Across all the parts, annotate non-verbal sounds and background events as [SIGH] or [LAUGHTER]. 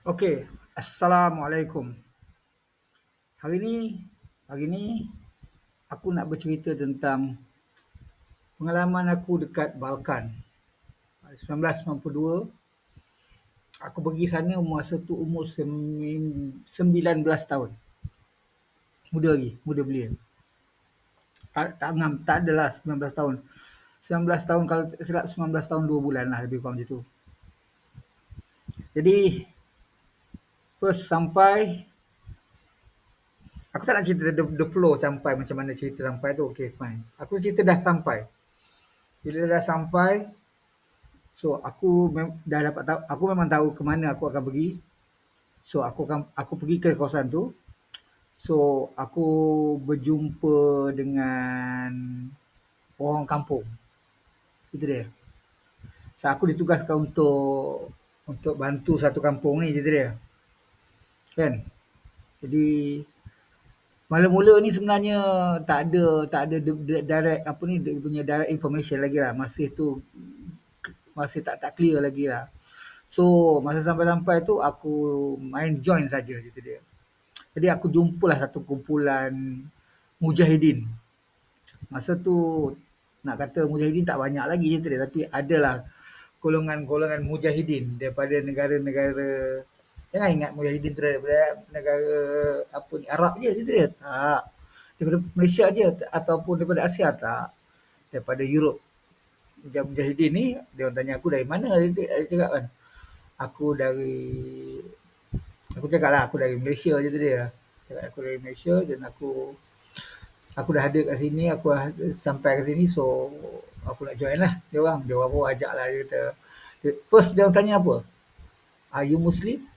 Okey, Assalamualaikum. Hari ni, hari ni aku nak bercerita tentang pengalaman aku dekat Balkan. 1992, aku pergi sana masa tu umur sem- 19 tahun. Muda lagi, muda belia. Tak, tak ngam, tak adalah 19 tahun. 19 tahun kalau silap 19 tahun 2 bulan lah lebih kurang macam tu. Jadi first sampai Aku tak nak cerita the, the flow sampai macam mana cerita sampai tu. Okay, fine. Aku cerita dah sampai. Bila dah sampai, so aku mem- dah dapat tahu, aku memang tahu ke mana aku akan pergi. So aku akan aku pergi ke kawasan tu. So aku berjumpa dengan orang kampung. Itu dia. So aku ditugaskan untuk untuk bantu satu kampung ni cerita dia. Kan? Jadi Mula-mula ni sebenarnya tak ada tak ada direct apa ni dia punya direct information lagi lah. Masih tu masih tak tak clear lagi lah. So masa sampai-sampai tu aku main join saja cerita dia. Jadi aku jumpalah satu kumpulan mujahidin. Masa tu nak kata mujahidin tak banyak lagi cerita dia tapi adalah golongan-golongan mujahidin daripada negara-negara Jangan ingat Mujahidin tu daripada negara apa ni Arab je dia. Tak. Daripada Malaysia je ataupun daripada Asia tak. Daripada Europe. Mujahidin ni dia orang tanya aku dari mana dia cakap kan. Aku dari aku cakap lah aku dari Malaysia je dia. Cakap aku dari Malaysia dan aku aku dah ada kat sini, aku dah sampai kat sini so aku nak join lah dia orang. Dia orang pun ajak lah dia kata. First dia orang tanya apa? Are you Muslim?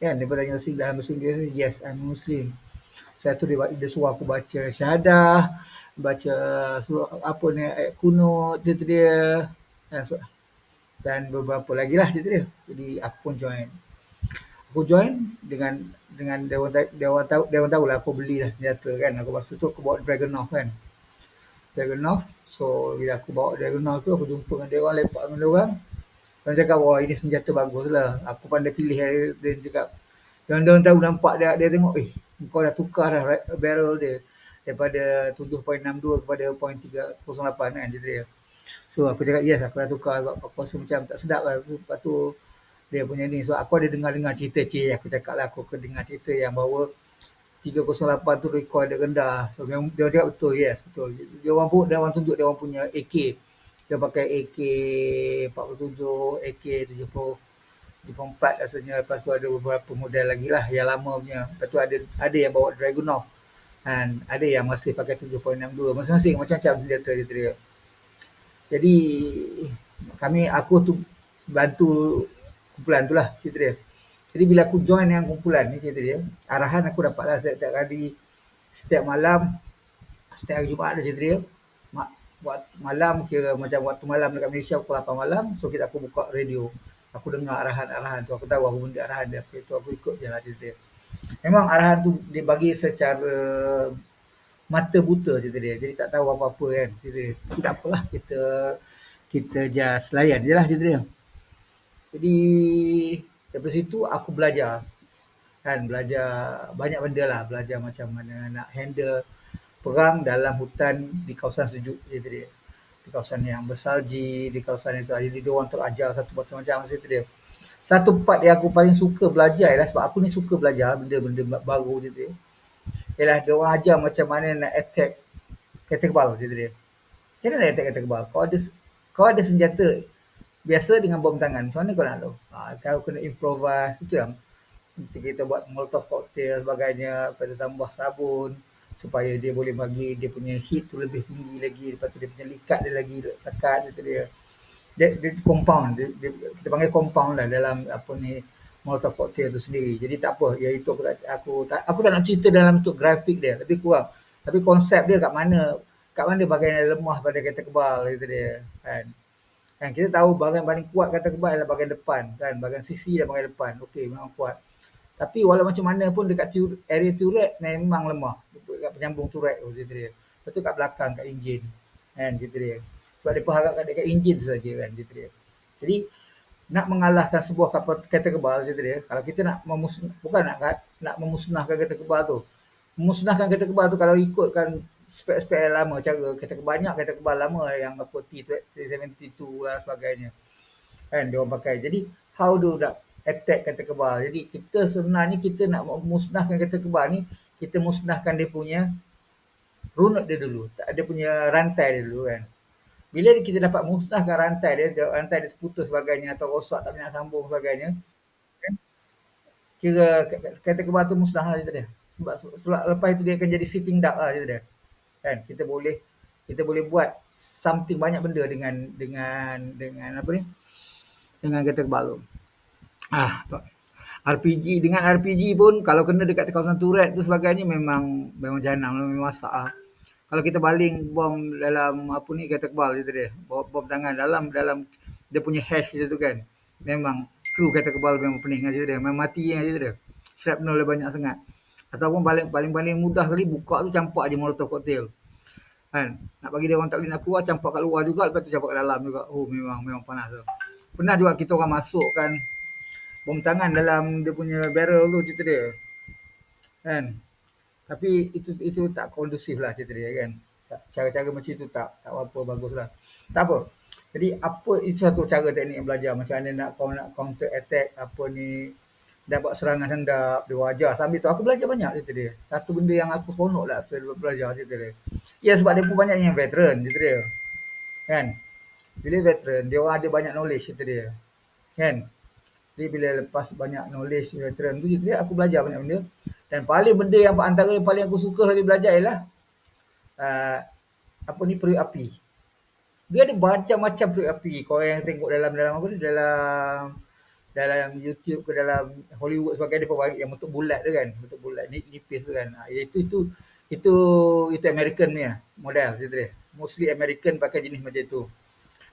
Kan dia bertanya Muslim dalam bahasa Inggeris, yes I'm Muslim. Saya tu dia, dia suruh aku baca syahadah, baca surah apa ni ayat kunut cerita dia dan, so, dan beberapa lagi lah cerita dia. Jadi aku pun join. Aku join dengan dengan dia orang, dia orang tahu dia orang tahu lah aku beli dah senjata kan. Aku masa tu aku bawa Dragunov kan. Dragunov. So bila aku bawa Dragunov tu aku jumpa dengan dia orang lepak dengan dia orang. Dia cakap, wah ini senjata bagus lah. Aku pandai pilih. Dia, dia cakap, dan dia tahu nampak dia, dia tengok, eh kau dah tukar dah barrel dia. Daripada 7.62 kepada 0.308 kan dia, dia. So aku cakap, yes aku dah tukar. Sebab aku rasa macam tak sedap lah. Lepas tu dia punya ni. So aku ada dengar-dengar cerita cik. Aku cakap lah aku dengar cerita yang bahawa 308 tu rekod dia rendah. So dia, dia cakap betul, yes betul. Dia orang pun, dia orang tunjuk dia orang punya AK dia pakai AK 47, AK 70, 74 rasanya. Lepas tu ada beberapa model lagi lah yang lama punya. Lepas tu ada ada yang bawa Dragunov. Dan ada yang masih pakai 7.62. Masing-masing macam-macam senjata dia. Jadi kami, aku tu bantu kumpulan tu lah cerita dia. Jadi bila aku join dengan kumpulan ni cerita dia, arahan aku dapat lah setiap kali, setiap malam, setiap hari Jumaat ada cerita dia, buat malam kira macam waktu malam dekat Malaysia pukul 8 malam so kita aku buka radio. Aku dengar arahan-arahan tu aku tahu apa benda arahan dia itu aku ikut je lah dia. Memang arahan tu dia bagi secara mata buta cerita dia jadi tak tahu apa-apa kan cerita dia. Tak apalah kita kita just layan je lah cerita dia. Jadi daripada situ aku belajar. Kan belajar banyak benda lah belajar macam mana nak handle perang dalam hutan di kawasan sejuk dia dia. Di kawasan yang bersalji, di kawasan itu ada dia orang terajar satu macam-macam situ dia. Satu part yang aku paling suka belajar ialah sebab aku ni suka belajar benda-benda baru je dia. Ialah dia orang ajar macam mana nak attack kereta kebal je dia. Macam mana nak attack kereta kebal? Kau ada kau ada senjata biasa dengan bom tangan. Macam mana kau nak tahu? Ha, kau kena improvise. Itu yang kita buat molotov cocktail sebagainya. Lepas tambah sabun supaya dia boleh bagi dia punya heat tu lebih tinggi lagi lepas tu dia punya likat dia lagi lekat itu dia dia, dia compound dia, dia, kita panggil compound lah dalam apa ni molotov cocktail tu sendiri. Jadi tak apa ya itu aku tak aku tak aku tak nak cerita dalam bentuk grafik dia lebih kurang. Tapi konsep dia kat mana kat mana bahagian yang lemah pada kereta kebal itu dia kan. Kan kita tahu bahagian paling kuat kereta kebal adalah bahagian depan kan. Bahagian sisi dan bahagian depan. Okey memang kuat tapi walau macam mana pun dekat area turret memang lemah kat penyambung turret tu cerita dia. Lepas tu kat belakang kat enjin kan cerita dia. Sebab dia harapkan dekat enjin saja kan cerita dia. Jadi nak mengalahkan sebuah kapal kereta kebal cerita dia kalau kita nak memus bukan nak nak memusnahkan kereta kebal tu memusnahkan kereta kebal tu kalau ikutkan spek-spek lama cara kereta banyak kereta kebal lama yang apa T72 lah sebagainya kan dia orang pakai jadi how do nak attack kereta kebal jadi kita sebenarnya kita nak memusnahkan kereta kebal ni kita musnahkan dia punya runut dia dulu dia punya rantai dia dulu kan bila kita dapat musnahkan rantai dia, rantai dia terputus sebagainya atau rosak tak nak sambung sebagainya, kan? kira kata kebal tu musnah lah dia. Sebab, sebab lepas itu dia akan jadi sitting duck lah dia. Kan? Kita boleh kita boleh buat something banyak benda dengan dengan dengan apa ni? Dengan kata kebal tu. Ah, RPG dengan RPG pun kalau kena dekat kawasan turret tu sebagainya memang memang janam memang masak lah. Kalau kita baling bom dalam apa ni kata kebal itu dia bom, bom tangan dalam dalam dia punya hash itu kan memang kru kata kebal memang pening aja dia memang mati aja dia. Shrapnel dia banyak sangat. Ataupun paling paling paling mudah kali buka tu campak aja molotov cocktail kan? Nak bagi dia orang tak boleh nak keluar campak kat luar juga lepas tu campak kat dalam juga. Oh memang memang panas tu. Pernah juga kita orang masukkan bom tangan dalam dia punya barrel tu cerita dia kan tapi itu itu tak kondusif lah cerita dia kan. Cara-cara macam itu tak tak apa bagus lah. Tak apa. Jadi apa itu satu cara teknik yang belajar. Macam mana nak kau nak counter attack apa ni. Dapat serangan hendap di wajah. Sambil tu aku belajar banyak cerita dia. Satu benda yang aku seronok lah sebab belajar cerita dia. Ya sebab dia pun banyak yang veteran cerita dia. Kan. Bila veteran dia orang ada banyak knowledge cerita dia. Kan. Jadi bila lepas banyak knowledge veteran tu dia aku belajar banyak benda. Dan paling benda yang antara yang paling aku suka hari belajar ialah uh, apa ni periuk api. Dia ada macam-macam periuk api. Kau yang tengok dalam dalam apa ni dalam dalam YouTube ke dalam Hollywood sebagainya dia bagi yang bentuk bulat tu kan, bentuk bulat ni nipis tu kan. Ha, itu itu itu itu American lah, model situ dia. Mostly American pakai jenis macam tu.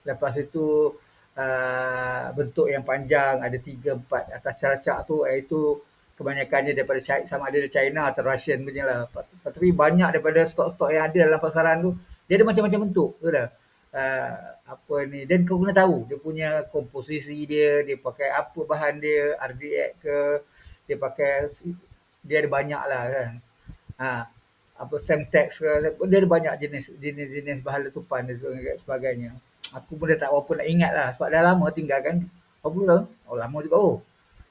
Lepas itu uh, bentuk yang panjang ada tiga empat atas caracak tu iaitu kebanyakannya daripada China, sama ada dari China atau Russian punya lah. Tapi banyak daripada stok-stok yang ada dalam pasaran tu, dia ada macam-macam bentuk. Tu dah. Uh, apa ni dan kau kena tahu dia punya komposisi dia dia pakai apa bahan dia RDX ke dia pakai dia ada banyak lah kan ha, apa Semtex ke dia ada banyak jenis jenis-jenis bahan letupan dan sebagainya aku pun dah tak apa nak ingat lah sebab dah lama tinggal kan berapa tahun oh lama juga oh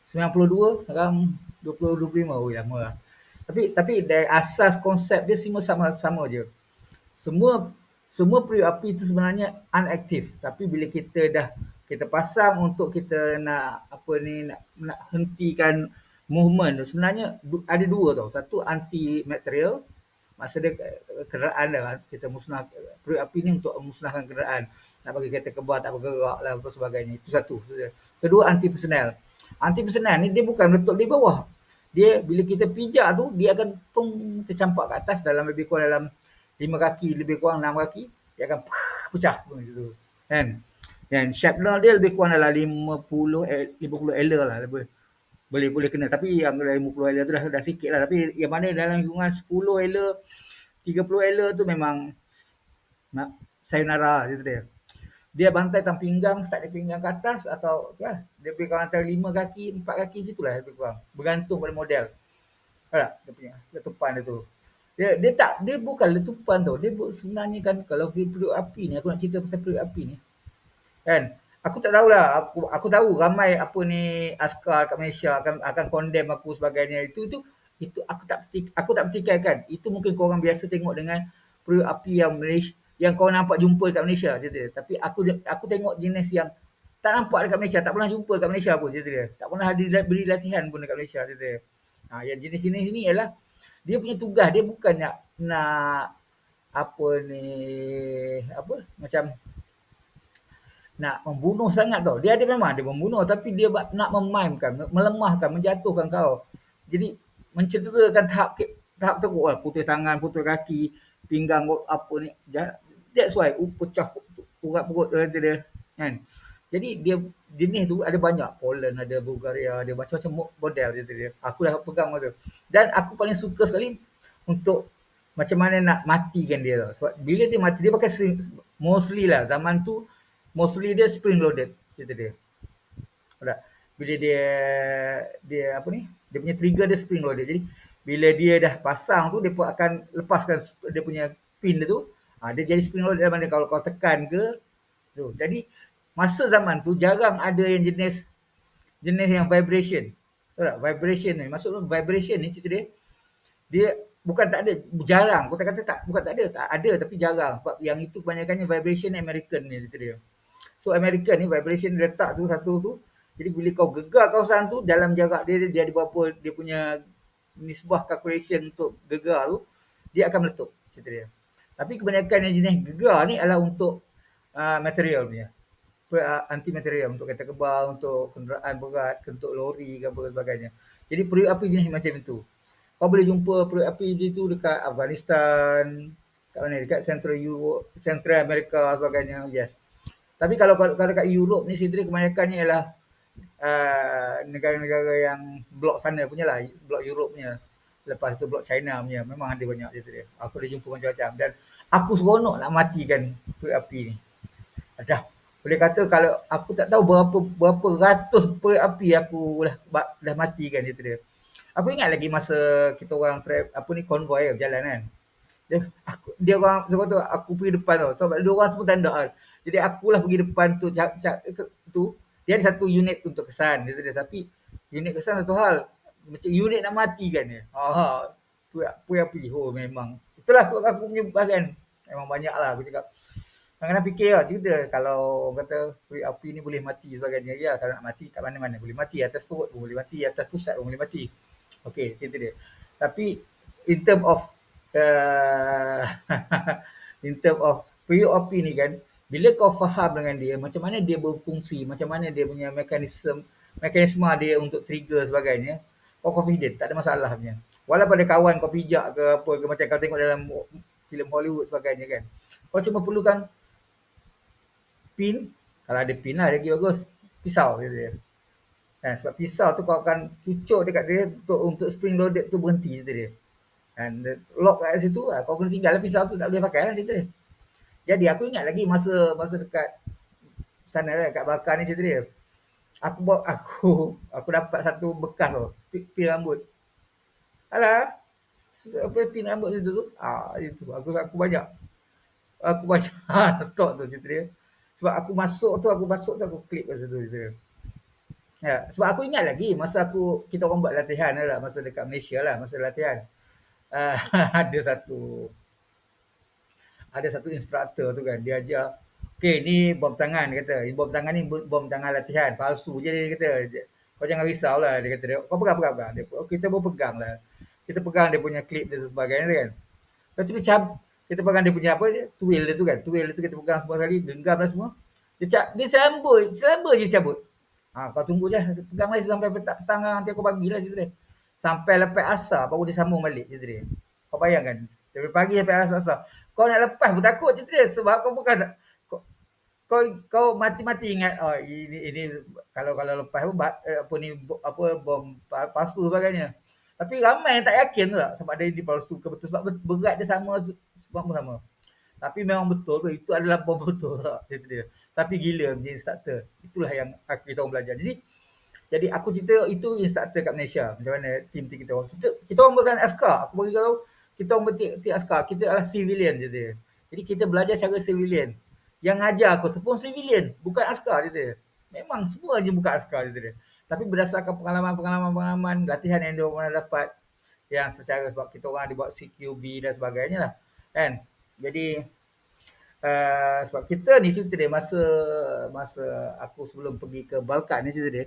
92 sekarang 20 25 oh lama lah. Tapi tapi dari asas konsep dia semua sama sama je. Semua semua periuk api itu sebenarnya unaktif. Tapi bila kita dah kita pasang untuk kita nak apa ni nak, nak hentikan movement tu sebenarnya ada dua tau. Satu anti material maksud dia kenderaan lah kita musnah periuk api ni untuk musnahkan kenderaan nak bagi kereta kebal tak bergerak lah apa sebagainya. Itu satu. Kedua anti personnel Anti pesanan ni dia bukan letak di bawah. Dia bila kita pijak tu dia akan pung tercampak ke atas dalam lebih kurang dalam lima kaki lebih kurang enam kaki dia akan [LAUGHS] pecah semua situ. Kan? Dan shrapnel dia lebih kurang dalam 50 50 L lah lebih boleh boleh kena. Tapi yang dalam 50 L tu dah dah sikit lah. Tapi yang mana dalam lingkungan 10 L 30 L tu memang nak sayonara gitu dia dia bantai tam pinggang, start dari pinggang ke atas atau ya, dia lebih kurang antara lima kaki, empat kaki macam itulah lebih kurang. Bergantung pada model. Tak? Dia punya letupan dia tu. Dia, dia tak, dia bukan letupan tu. Dia sebenarnya kan kalau dia periuk api ni, aku nak cerita pasal periuk api ni. Kan? Aku tak tahulah. Aku, aku tahu ramai apa ni askar kat Malaysia akan akan condemn aku sebagainya. Itu itu itu aku tak aku tak petikaikan. Itu mungkin kau orang biasa tengok dengan periuk api yang Malaysia yang kau nampak jumpa dekat Malaysia cerita dia. Tapi aku aku tengok jenis yang tak nampak dekat Malaysia, tak pernah jumpa dekat Malaysia pun cerita dia. Tak pernah ada beri latihan pun dekat Malaysia cerita dia. Ha, yang jenis-jenis ini ialah dia punya tugas dia bukan nak nak apa ni apa macam nak membunuh sangat tau. Dia ada memang dia membunuh tapi dia nak memainkan, melemahkan, menjatuhkan kau. Jadi mencederakan tahap tahap teruk lah. Putus tangan, putus kaki, pinggang apa ni that's why uh, pecah urat perut dia, dia kan jadi dia jenis tu ada banyak Poland ada Bulgaria ada macam-macam model dia, dia aku dah pegang tu dan aku paling suka sekali untuk macam mana nak matikan dia sebab bila dia mati dia pakai spring mostly lah zaman tu mostly dia spring loaded cerita dia Tak? Bila dia dia apa ni? Dia punya trigger dia spring loaded. Jadi bila dia dah pasang tu dia akan lepaskan dia punya pin dia tu. Ha, dia jadi spring loaded mana kalau kau tekan ke tu. Jadi masa zaman tu jarang ada yang jenis jenis yang vibration. Tahu tak? Vibration ni. Maksud vibration ni cerita dia dia bukan tak ada jarang aku tak kata tak bukan tak ada tak ada tapi jarang sebab yang itu kebanyakannya vibration American ni cerita dia so American ni vibration letak tu satu tu jadi bila kau gegar kawasan tu dalam jarak dia dia ada berapa dia punya nisbah calculation untuk gegar tu dia akan meletup cerita dia tapi kebanyakan yang jenis gegar ni adalah untuk uh, material punya uh, anti material untuk kereta kebal untuk kenderaan berat untuk lori ke apa sebagainya jadi periuk api jenis macam itu kau boleh jumpa periuk api itu dekat Afghanistan, kat mana? Dekat Central Europe, Central America sebagainya. Yes. Tapi kalau, kalau dekat Europe ni sendiri kebanyakannya ialah uh, negara-negara yang blok sana punya lah, blok Europe punya. Lepas tu blok China punya. Memang ada banyak cerita dia. Aku dah jumpa macam-macam. Dan aku seronok nak matikan periuk api ni. Dah. Boleh kata kalau aku tak tahu berapa berapa ratus periuk api aku dah dah matikan cerita dia. Aku ingat lagi masa kita orang trap apa ni konvoi berjalan kan. Dia aku dia orang suruh tu aku pergi depan tau. Sebab dua orang pun tanda kan. Jadi akulah pergi depan tu cak, cak, tu dia ada satu unit untuk kesan dia, dia tapi unit kesan satu hal macam unit nak mati kan dia. Ha apa apa oh memang. Itulah aku, aku punya bahagian. Memang banyak lah aku cakap. Kadang-kadang fikir lah cerita kalau kata api ni boleh mati sebagainya. Ya kalau nak mati kat mana-mana boleh mati. Atas perut pun boleh mati. Atas pusat pun boleh mati. Okey, itu dia. Tapi in term of uh, [LAUGHS] in term of POP ni kan, bila kau faham dengan dia macam mana dia berfungsi, macam mana dia punya mekanisme mekanisme dia untuk trigger sebagainya, kau confident, tak ada masalah punya. Walaupun ada kawan kau pijak ke apa ke macam kau tengok dalam filem Hollywood sebagainya kan. Kau cuma perlukan pin, kalau ada pin lah lagi bagus, pisau gitu dia. Kan? Sebab pisau tu kau akan cucuk dekat dia untuk, untuk spring loaded tu berhenti cerita dia. Kan? Lock kat situ lah. Kau kena tinggal lah pisau tu tak boleh pakai lah cerita dia. Jadi aku ingat lagi masa masa dekat sana lah kat bakar ni cerita dia. Aku buat aku aku dapat satu bekas tu. Pin rambut. Alah. Apa pin rambut itu tu? Ah itu. Aku aku banyak. Aku banyak [LAUGHS] stok tu cerita dia. Sebab aku masuk tu aku masuk tu aku klik kat situ cerita dia. Ya, sebab aku ingat lagi masa aku kita orang buat latihan lah masa dekat Malaysia lah masa latihan. Uh, [LAUGHS] ada satu ada satu instruktor tu kan dia ajar okey ni bom tangan dia kata bom tangan ni bom tangan latihan palsu je dia kata kau jangan risau lah dia kata dia kau pegang pegang pegang dia kita pun pegang lah kita pegang dia punya clip dan sebagainya kan lepas tu dia kita pegang dia punya apa dia twill dia tu kan twill dia tu kita pegang semua kali genggam lah semua dia cak dia selamba selamba je cabut Ha, kau tunggu je. Pegang lagi sampai petang, petang nanti aku bagilah cerita dia. Sampai lepas asar baru dia sambung balik cerita dia. Kau bayangkan. Dari pagi sampai asar asar. Kau nak lepas pun takut cerita dia. Sebab kau bukan kau kau, kau mati-mati ingat oh ini ini kalau kalau lepas pun eh, apa ni apa bom palsu sebagainya. Tapi ramai yang tak yakin tu tak sebab dia dipalsu ke betul sebab berat dia sama sebab sama. Tapi memang betul tu itu adalah bom betul [LAUGHS] tak cerita dia tapi gila menjadi instructor. Itulah yang aku kita orang belajar. Jadi jadi aku cerita itu instructor kat Malaysia. Macam mana tim-tim kita orang. Kita kita orang bukan askar. Aku bagi tahu kita orang betik askar. Kita adalah civilian je dia. Jadi kita belajar cara civilian. Yang ngajar aku tu pun civilian, bukan askar dia. Memang semua je bukan askar dia. Tapi berdasarkan pengalaman-pengalaman-pengalaman latihan yang dia orang dapat yang secara sebab kita orang dibuat CQB dan sebagainya lah. Kan? Jadi uh, sebab kita ni cerita dia masa masa aku sebelum pergi ke Balkan ni cerita dia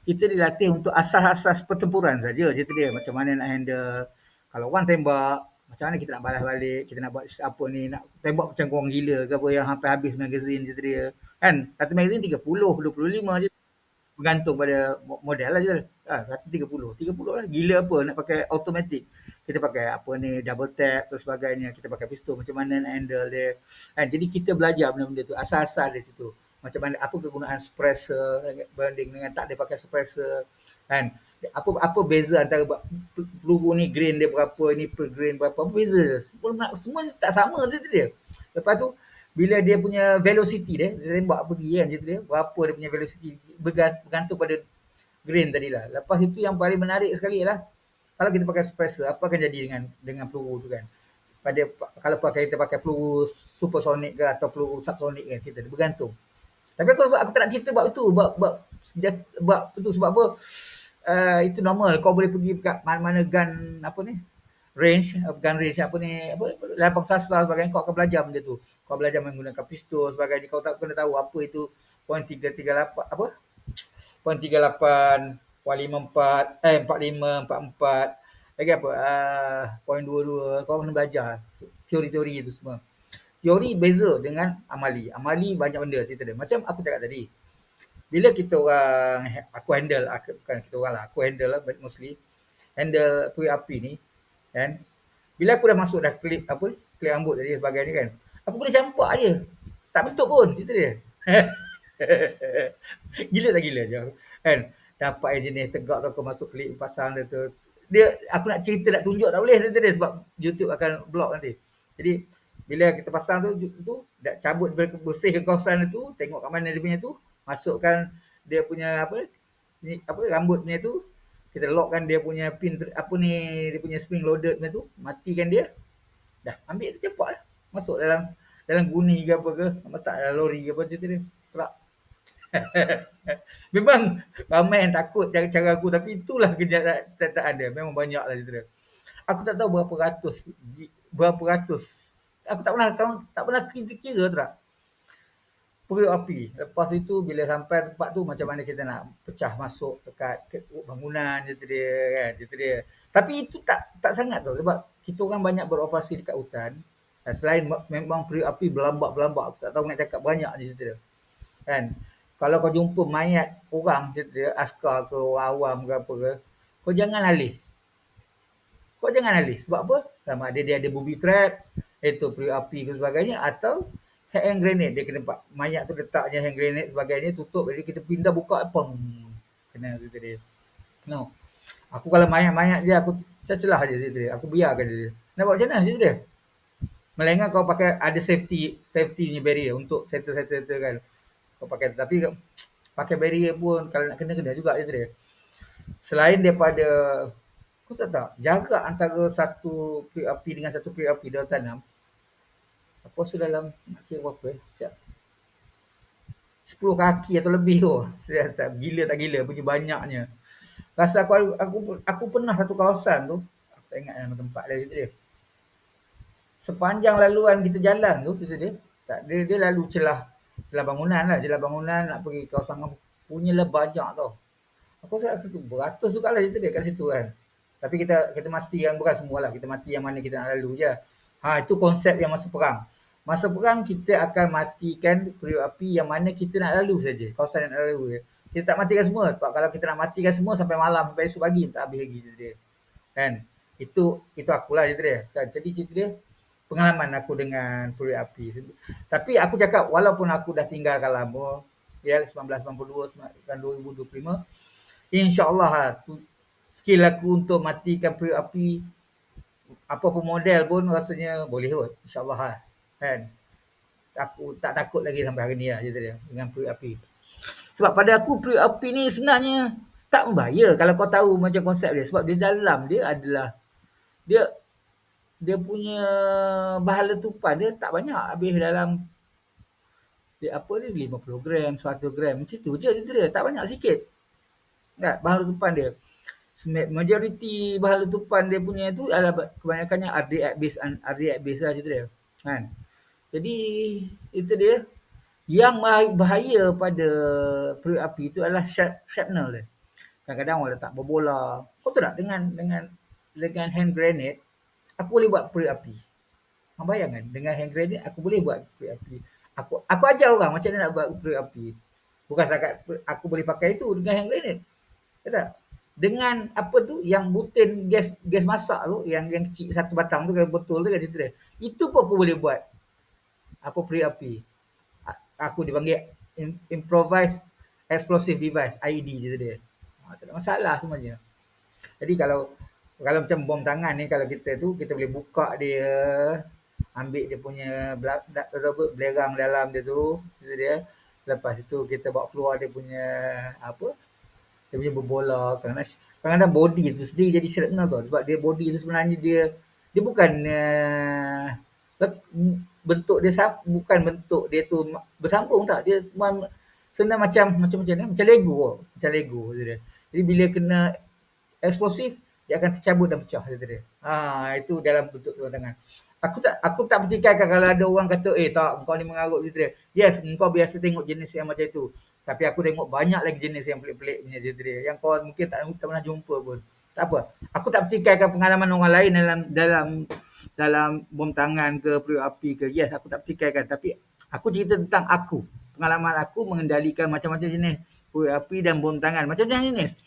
kita dilatih untuk asas-asas pertempuran saja cerita dia macam mana nak handle kalau orang tembak macam mana kita nak balas balik? Kita nak buat apa ni? Nak tembak macam orang gila ke apa yang hampir habis magazine cerita dia kan? Satu magazine 30 25 je. Bergantung pada model lah je. Ah ha, 30 30 lah. Gila apa? Nak pakai automatic. Kita pakai apa ni? Double tap dan sebagainya. Kita pakai pistol. Macam mana nak handle dia? Kan? Jadi kita belajar benda-benda tu. Asal-asal dari situ. Macam mana apa kegunaan suppressor banding dengan tak dia pakai suppressor. Kan apa apa beza antara peluru ni grain dia berapa ni per grain berapa apa beza semua semua tak sama situ dia lepas tu bila dia punya velocity dia, dia tembak pergi kan cerita dia, berapa dia punya velocity bergantung pada grain tadi lah. Lepas itu yang paling menarik sekali lah, kalau kita pakai suppressor, apa akan jadi dengan dengan peluru tu kan? Pada kalau pakai kita pakai peluru supersonic ke atau peluru subsonic kan cerita dia bergantung. Tapi aku aku tak nak cerita bab itu, bab bab sejak bab itu sebab apa? Uh, itu normal. Kau boleh pergi kat mana-mana gun apa ni? Range gun range apa ni? Apa lapang sasar sebagainya. Kau akan belajar benda tu. Kau belajar menggunakan pistol sebagainya. Kau tak kena tahu apa itu point 338 apa? Point 38 point 54 eh 45 44 lagi apa? Uh, point 22 kau kena belajar teori-teori itu semua. Teori beza dengan amali. Amali banyak benda cerita dia. Macam aku cakap tadi bila kita orang aku handle aku, bukan kita orang lah aku handle lah mostly handle tu api ni kan bila aku dah masuk dah klip apa klip rambut tadi sebagainya kan Aku boleh campak je. Tak betul pun cerita dia. [LAUGHS] gila tak gila je. Kan? Dapat jenis tegak tu aku masuk klik pasang dia tu. Dia aku nak cerita nak tunjuk tak boleh cerita dia sebab YouTube akan block nanti. Jadi bila kita pasang tu tu dah cabut bersih ke kawasan tu, tengok kat mana dia punya tu, masukkan dia punya apa ni apa rambut punya tu, kita lockkan dia punya pin apa ni dia punya spring loaded punya tu, matikan dia. Dah ambil tu cepat lah. Masuk dalam dalam guni ke apa ke letak dalam lori ke apa cerita dia. Terak [LAUGHS] memang ramai yang takut cara, aku tapi itulah kerja tak, tak, ada. Memang banyak lah cerita aku tak tahu berapa ratus berapa ratus. Aku tak pernah tak pernah kira tak periuk api lepas itu bila sampai tempat tu macam mana kita nak pecah masuk dekat bangunan cerita dia kan cerita dia tapi itu tak tak sangat tu sebab kita orang banyak beroperasi dekat hutan selain memang periuk api berlambak-berlambak, aku tak tahu nak cakap banyak di situ. Kan? Kalau kau jumpa mayat orang cerita askar ke awam ke apa ke, kau jangan alih. Kau jangan alih. Sebab apa? Sama ada dia ada booby trap, itu periuk api ke sebagainya atau hand grenade dia kena mayat tu letaknya hand grenade sebagainya tutup jadi kita pindah buka peng kena cerita dia no aku kalau mayat-mayat dia aku cacelah aja cerita dia aku biarkan dia buat macam mana cerita dia Melainkan kau pakai ada safety safety ni barrier untuk settle settle settle kan. Kau pakai tapi pakai barrier pun kalau nak kena kena juga dia. Selain daripada kau tak tak jaga antara satu api dengan satu api dalam tanam. Apa sudah dalam kira berapa eh? Siap. 10 kaki atau lebih tu. [LAUGHS] Saya tak gila tak gila punya banyaknya. Rasa aku aku aku pernah satu kawasan tu. Aku tak ingat nama tempat dia dia sepanjang laluan kita jalan tu kita dia tak dia, dia lalu celah celah bangunan lah celah bangunan nak pergi kawasan punya lah banyak tau aku rasa aku tu beratus juga lah dia kat situ kan tapi kita kita mesti yang bukan semua lah kita mati yang mana kita nak lalu je ha itu konsep yang masa perang. Masa perang kita akan matikan periuk api yang mana kita nak lalu saja. Kawasan yang nak lalu je kita tak matikan semua. Sebab kalau kita nak matikan semua sampai malam sampai esok pagi tak habis lagi cerita dia. Kan? Itu itu akulah cerita dia. Jadi cerita dia pengalaman aku dengan periuk api. Tapi aku cakap walaupun aku dah tinggalkan lama, ya 1992 dan 2025, insya-Allah lah, skill aku untuk matikan periuk api apa pun model pun rasanya boleh kot. Insya-Allah lah. Kan? Aku tak takut lagi sampai hari ni lah cerita dia dengan periuk api. Sebab pada aku periuk api ni sebenarnya tak membayar kalau kau tahu macam konsep dia. Sebab di dalam dia adalah dia dia punya bahan letupan dia tak banyak habis dalam dia apa dia 50 gram 100 gram macam tu je dia tak banyak sikit tak bahan letupan dia majoriti bahan letupan dia punya tu adalah kebanyakannya RDX base RDX base lah cerita dia kan jadi itu dia yang bahaya pada periuk api itu adalah shrapnel dia kadang-kadang orang letak berbola kau tahu tak dengan dengan dengan hand grenade aku boleh buat periuk api. Kau bayangkan dengan hand grenade aku boleh buat periuk api. Aku aku ajar orang macam mana nak buat periuk api. Bukan setakat aku boleh pakai itu dengan hand grenade. Tak dengan apa tu yang butin gas gas masak tu yang yang kecil satu batang tu betul tu cerita dia. Itu pun aku boleh buat apa periuk api. Aku dipanggil improvised explosive device IED cerita dia. Ha, tak ada masalah semuanya. Jadi kalau kalau macam bom tangan ni kalau kita tu kita boleh buka dia ambil dia punya belerang dalam dia tu, itu dia. Lepas itu kita bawa keluar dia punya apa? Dia punya berbola. Kadang-kadang body tu sendiri jadi shrapnel tu. Sebab dia body tu sebenarnya dia dia bukan uh, bentuk dia bukan bentuk dia tu bersambung tak. Dia semua sebenarnya macam macam macam ni, macam Lego. Macam Lego dia. Jadi bila kena eksplosif, dia akan tercabut dan pecah kata dia. Ha, itu dalam bentuk tu tangan. Aku tak aku tak pertikaikan kalau ada orang kata, eh tak, kau ni mengarut dia. Yes, kau biasa tengok jenis yang macam itu. Tapi aku tengok banyak lagi jenis yang pelik-pelik punya dia. Yang kau mungkin tak, tak pernah jumpa pun. Tak apa. Aku tak pertikaikan pengalaman orang lain dalam dalam dalam bom tangan ke periuk api ke. Yes, aku tak pertikaikan. Tapi aku cerita tentang aku. Pengalaman aku mengendalikan macam-macam jenis periuk api dan bom tangan. Macam-macam jenis.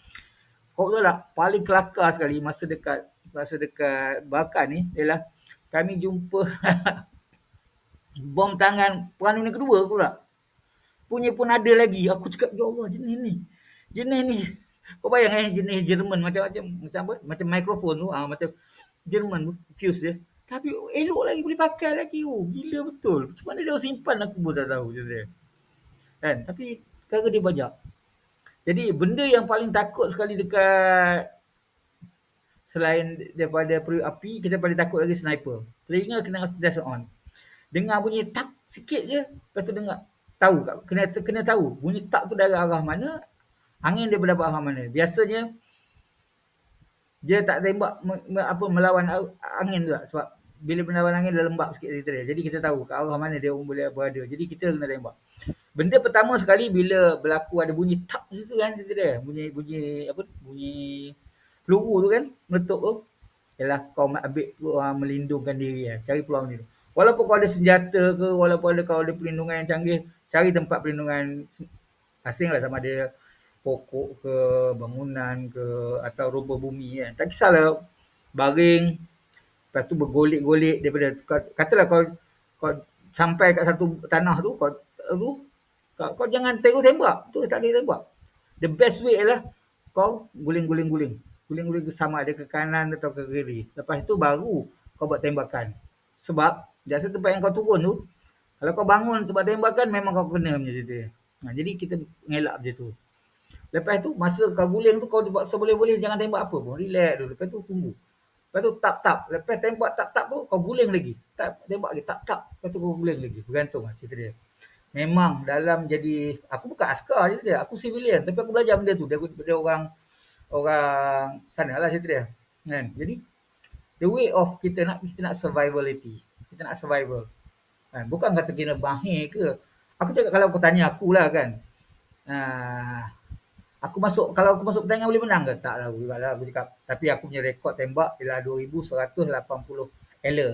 Kau tahu tak, paling kelakar sekali masa dekat masa dekat Bakan ni ialah kami jumpa [LAUGHS] bom tangan Perang Dunia Kedua pula. Punya pun ada lagi. Aku cakap, ya Allah jenis ni. Jenis ni. [LAUGHS] Kau bayang eh jenis Jerman macam-macam. Macam apa? Macam mikrofon tu. Ha, macam Jerman. Fuse dia. Tapi elok lagi boleh pakai lagi. Oh, gila betul. Macam mana dia simpan aku pun tak tahu. Dia. Kan? Tapi cara dia banyak. Jadi benda yang paling takut sekali dekat selain daripada periuk api, kita paling takut lagi sniper. Telinga kena on. Dengar bunyi tak sikit je, lepas tu dengar tahu kena kena tahu bunyi tak tu dari arah mana, angin berapa arah mana. Biasanya dia tak tembak me, me, apa melawan angin juga sebab bila melawan angin dia lembab sikit cerita dia. Jadi kita tahu ke arah mana dia boleh berada. Jadi kita kena tembak. Benda pertama sekali bila berlaku ada bunyi tak situ kan cerita dia. Bunyi bunyi apa bunyi peluru tu kan meletup tu. Yalah kau ambil uh, melindungkan diri ya. Cari peluang dulu. Walaupun kau ada senjata ke, walaupun ada kau ada perlindungan yang canggih, cari tempat perlindungan asing lah sama ada pokok ke, bangunan ke, atau rubah bumi kan. Tak kisahlah baring, lepas tu bergolek-golek daripada, katalah kau, kau sampai kat satu tanah tu, kau, tu, kau, kau jangan terus tembak. Tu tak boleh tembak. The best way ialah kau guling-guling-guling. Guling-guling sama ada ke kanan atau ke kiri. Lepas tu baru kau buat tembakan. Sebab jasa tempat yang kau turun tu, kalau kau bangun tempat tembakan memang kau kena macam cerita. Nah, jadi kita ngelak macam tu. Lepas tu masa kau guling tu kau buat seboleh-boleh jangan tembak apa pun. Relax dulu. Lepas tu tunggu. Lepas tu tap-tap. Lepas tembak tap-tap tu kau guling lagi. Tap, tembak lagi. Tap-tap. Lepas tu kau guling lagi. Bergantung lah cerita dia memang dalam jadi aku bukan askar je dia aku civilian tapi aku belajar benda tu daripada orang orang sana lah cerita dia kan jadi the way of kita nak kita nak survivality kita nak survival kan bukan kata kena bahir ke. Aku cakap kalau aku tanya aku lah kan. Uh, aku masuk kalau aku masuk pertandingan boleh menang ke? Tak lah aku lah aku cakap. Tapi aku punya rekod tembak ialah 2180 ela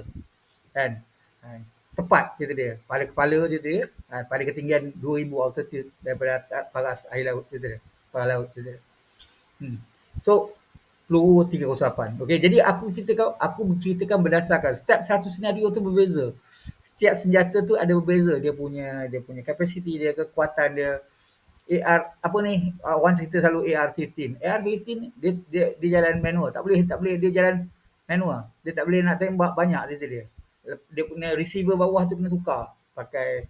kan? Uh, tepat cerita dia. Pada kepala cerita dia. Uh, pada ketinggian 2000 altitude daripada paras air laut cerita dia. Paras laut cerita dia. Hmm. so peluru 308 okey jadi aku ceritakan aku menceritakan berdasarkan setiap satu senario tu berbeza setiap senjata tu ada berbeza dia punya dia punya kapasiti dia kekuatan dia AR apa ni uh, orang cerita selalu AR15 AR15 dia dia dia jalan manual tak boleh tak boleh dia jalan manual dia tak boleh nak tembak banyak dia dia dia punya receiver bawah tu kena tukar pakai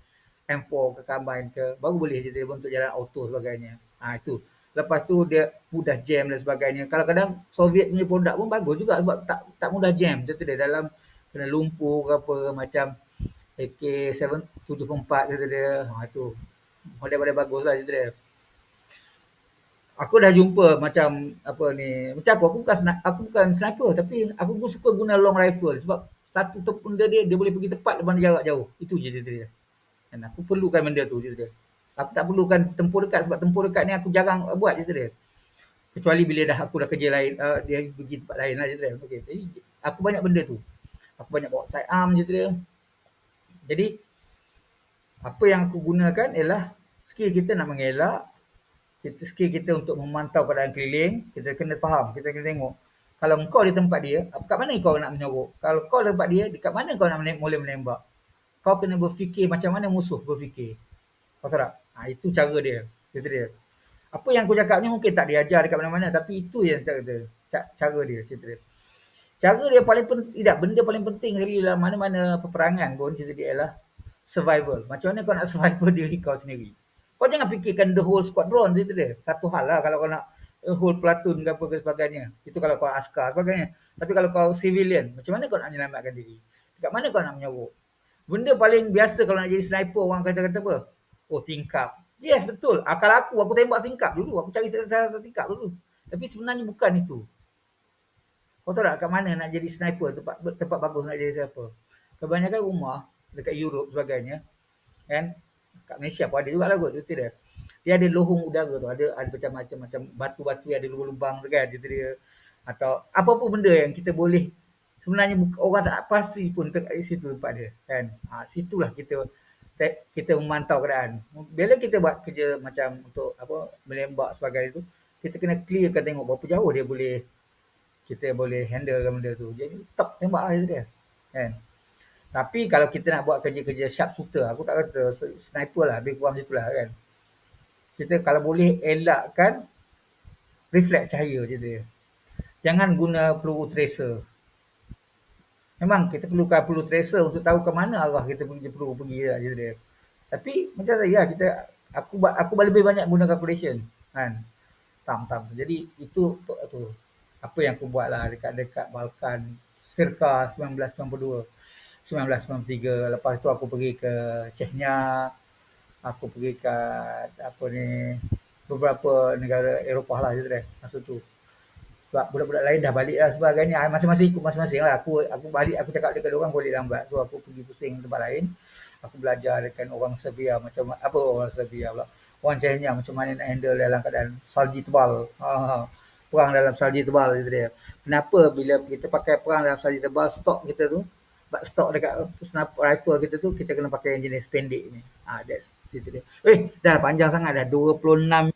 M4 ke combine ke baru boleh dia untuk jalan auto sebagainya. Ha itu. Lepas tu dia mudah jam dan sebagainya. Kalau kadang Soviet punya produk pun bagus juga sebab tak tak mudah jam. Contoh dia dalam kena lumpur ke apa macam AK-774 kata dia. Ha tu. Model-model bagus lah dia. Aku dah jumpa macam apa ni. Macam aku, aku bukan aku bukan sniper tapi aku pun suka guna long rifle sebab satu tu benda dia dia boleh pergi tepat depan jarak jauh. Itu je cerita dia. Dan aku perlukan benda tu cerita dia. Aku tak perlukan tempur dekat sebab tempur dekat ni aku jarang buat cerita dia. Kecuali bila dah aku dah kerja lain, uh, dia pergi tempat lain lah cerita dia. Okay. Jadi aku banyak benda tu. Aku banyak bawa side arm cerita dia. Jadi apa yang aku gunakan ialah skill kita nak mengelak, kita skill kita untuk memantau keadaan keliling, kita kena faham, kita kena tengok kalau kau di tempat dia, kat mana kau nak menyorok? Kalau kau di tempat dia, dekat mana kau nak mula menembak? Kau kena berfikir macam mana musuh berfikir. Kau tak? Ha, itu cara dia. Cerita dia. Apa yang aku cakap ni mungkin tak diajar dekat mana-mana. Tapi itu yang cara dia. Cara dia. Cerita dia. Cara dia paling penting, tidak, benda paling penting sekali dalam mana-mana peperangan pun cerita dia ialah survival. Macam mana kau nak survival [LAUGHS] diri kau sendiri. Kau jangan fikirkan the whole squadron cerita dia. Satu hal lah kalau kau nak whole platoon ke apa ke sebagainya. Itu kalau kau askar sebagainya. Tapi kalau kau civilian, macam mana kau nak menyelamatkan diri? Dekat mana kau nak menyorok? Benda paling biasa kalau nak jadi sniper orang kata-kata apa? Oh tingkap. Yes betul. Akal aku, aku tembak tingkap dulu. Aku cari satu tingkap dulu. Tapi sebenarnya bukan itu. Kau tahu tak kat mana nak jadi sniper, tempat tempat bagus nak jadi sniper. Kebanyakan rumah dekat Europe sebagainya, kan? Kat Malaysia pun ada juga lah kot cerita dia. Dia ada lohong udara tu, ada ada macam-macam macam batu-batu yang ada lubang-lubang tu kan cerita dia. Atau apa-apa benda yang kita boleh sebenarnya orang tak pasti pun dekat situ tempat dia kan. Ha, situlah kita kita memantau keadaan. Bila kita buat kerja macam untuk apa melembak sebagainya tu, kita kena clearkan tengok berapa jauh dia boleh kita boleh handle benda tu. Jadi top tembak lah dia. Kan? Tapi kalau kita nak buat kerja-kerja sharp shooter, aku tak kata sniper lah, lebih kurang situ lah kan. Kita kalau boleh elakkan reflect cahaya je dia. Jangan guna peluru tracer. Memang kita perlukan peluru tracer untuk tahu ke mana arah kita pergi peluru pergi lah je dia. Tapi macam tadi lah kita aku aku lebih banyak guna calculation kan. Tam tam. Jadi itu tu apa yang aku buat lah dekat dekat Balkan circa 1992 1993 lepas tu aku pergi ke Chechnya aku pergi ke apa ni beberapa negara Eropah lah deh masa tu. Sebab budak-budak lain dah balik lah sebagainya. Ah, masing-masing ikut masing-masing lah. Aku aku balik aku cakap dekat orang boleh lambat so aku pergi pusing tempat lain. Aku belajar dengan orang Serbia macam apa orang Serbia pula? Orang Chechnya macam mana nak handle dalam keadaan salji tebal. Ha perang dalam salji tebal itu dia. Kenapa bila kita pakai perang dalam salji tebal stok kita tu stok dekat sniper rifle kita tu kita kena pakai yang jenis pendek ni. Ah ha, that's situ dia. Eh dah panjang sangat dah 26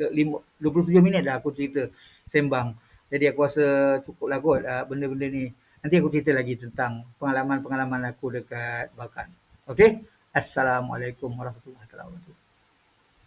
27 minit dah aku cerita sembang. Jadi aku rasa cukup lah kot uh, benda-benda ni. Nanti aku cerita lagi tentang pengalaman-pengalaman aku dekat Balkan. Okay? Assalamualaikum warahmatullahi wabarakatuh.